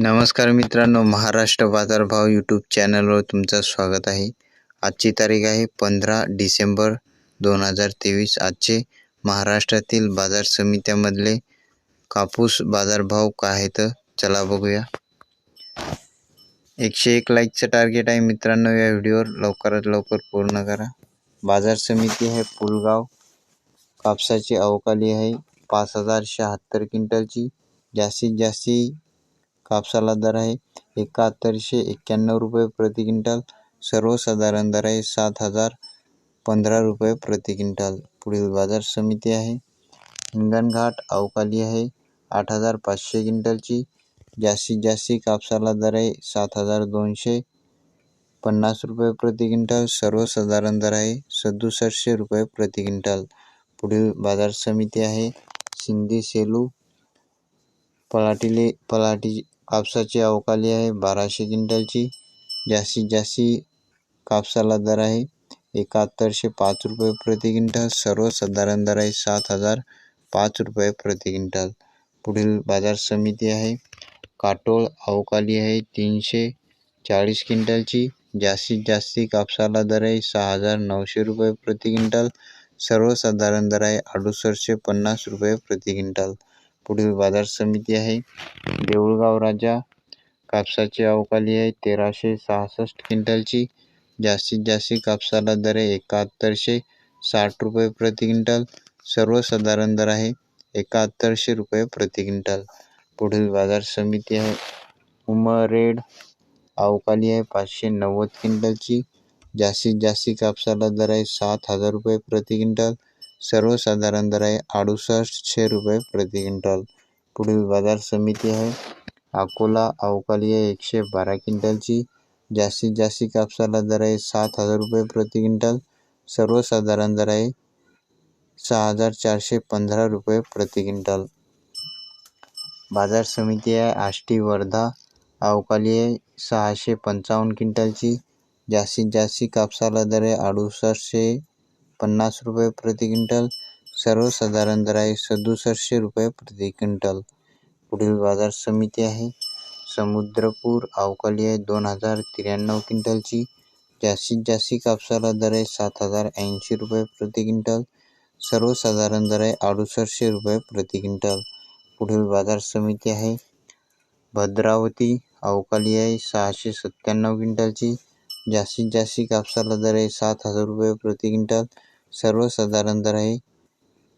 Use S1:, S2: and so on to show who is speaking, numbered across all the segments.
S1: नमस्कार मित्रांनो महाराष्ट्र बाजारभाव यूट्यूब चॅनलवर तुमचं स्वागत आहे. आजची तारीख आहे पंधरा डिसेंबर दोन हजार तेवीस. आजचे महाराष्ट्रातील बाजार समित्यामधले कापूस बाजारभाव काय आहेत चला बघूया. एकशे एक लाईकचं टार्गेट आहे मित्रांनो या व्हिडिओवर लवकरात लवकर पूर्ण करा. बाजार समिती आहे पुलगाव कापसाची अवकाली आहे पाच हजार शहात्तर क्विंटलची. जास्तीत जास्ती कापसाला दर आहे. एकाहत्तरशे एक्क्याण्णव रुपये प्रति क्विंटल. सर्वसाधारण दर आहे सात हज़ार पंधरा रुपये प्रति क्विंटल. पुढील बाज़ार समिती आहे. हिंगणघाट अवकाली आहे. आठ हज़ार पाचशे क्विंटलची. जास्तीत जास्ती कापसाला दर आहे सात हज़ार दोनशे पन्नास रुपये प्रति क्विंटल. सर्वसाधारण दर आहे सदुसष्टशे रुपये प्रति क्विंटल. पुढील बाज़ार समिती आहे. सिंधी सेलू, पलाटीले, पलाटी कापसाची अवकाली आहे. बाराशे क्विंटलची. जास्तीत जास्ती कापसाला दर आहे. एकाहत्तरशे पाच रुपये प्रति क्विंटल. सर्वसाधारण दर आहे सात हज़ार पाच रुपये प्रति क्विंटल. पुढील बाज़ार समिती आहे. काटोळ अवकाली आहे तीनशे चाळीस क्विंटलची. जास्तीत जास्ती कापसाला दर आहे सहा हज़ार नऊशे रुपये प्रति क्विंटल. सर्वसाधारण दर आहे अडुसष्टशे पन्नास रुपये प्रति क्विंटल. पुढील बाज़ार समिती आहे. देऊळगाव राजा कापसाची अवकाली आहे. तेराशे सहासष्ट क्विंटलची जास्तीत जास्ती कापसाला दर आहे. एकाहत्तरशे साठ रुपये प्रति क्विंटल सर्वसाधारण दर आहे. एकाहत्तरशे रुपये प्रति क्विंटल. पुढील बाज़ार समिती आहे. उमरेड अवकाली आहे. पाचशे नव्वद क्विंटलची जास्तीत जास्ती कापसाला दर आहे. सात हज़ार रुपये प्रति क्विंटल सर्वसाधारण दर आहे अडुसष्टशे रुपये प्रति क्विंटल. पुढील बाज़ार समिती आहे. अकोला, अवकाली आहे एकशे बारा क्विंटलची. जास्तीत जास्ती कापसाला दर आहे सात हज़ार रुपये प्रति क्विंटल. सर्वसाधारण दर आहे सहा हज़ार चारशे पंधरा रुपये प्रति क्विंटल. बाज़ार समिती आहे आष्टी, वर्धा, अवकाली आहे सहाशे पंचावन्न क्विंटलची. जास्तीत जास्ती कापसाला दर आहे अडुसष्टशे पन्नास रुपये प्रति क्विंटल सर्वसाधारण दर आहे सदुसष्टशे रुपये प्रति क्विंटल. पुढील बाज़ार समिती आहे. समुद्रपूर अवकाली आहे. दोन हज़ार त्र्याण्णव क्विंटलची जास्तीत जास्ती कापसाला दर आहे सात हज़ार ऐंशी रुपये प्रति क्विंटल सर्वसाधारण दर आहे अडुसष्टशे रुपये प्रति क्विंटल. पुढील बाज़ार समिती आहे. भद्रावती अवकाली आहे. सहाशे सत्त्याण्णव क्विंटलची जास्तीत जास्ती कापसाला दर आहे सात हज़ार रुपये प्रति क्विंटल सर्वसाधारण दर आहे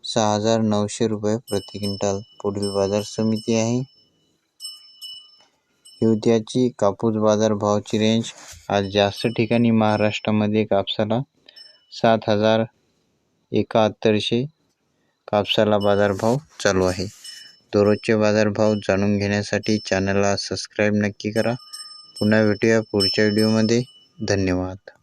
S1: सहा हजार नऊशे रुपये प्रति क्विंटल पुढील बाजार समिती आहे. युद्धाची कापूस बाजार भावाची रेंज आज जास्त ठिकाणी महाराष्ट्रामध्ये कापसाला सात हजार एकाहत्तरशे कापसाला बाजारभाव चालू आहे. दररोजचे बाजारभाव जाणून घेण्यासाठी चॅनलला सबस्क्राईब नक्की करा. पुन्हा भेटूया पुढच्या व्हिडिओमध्ये धन्यवाद.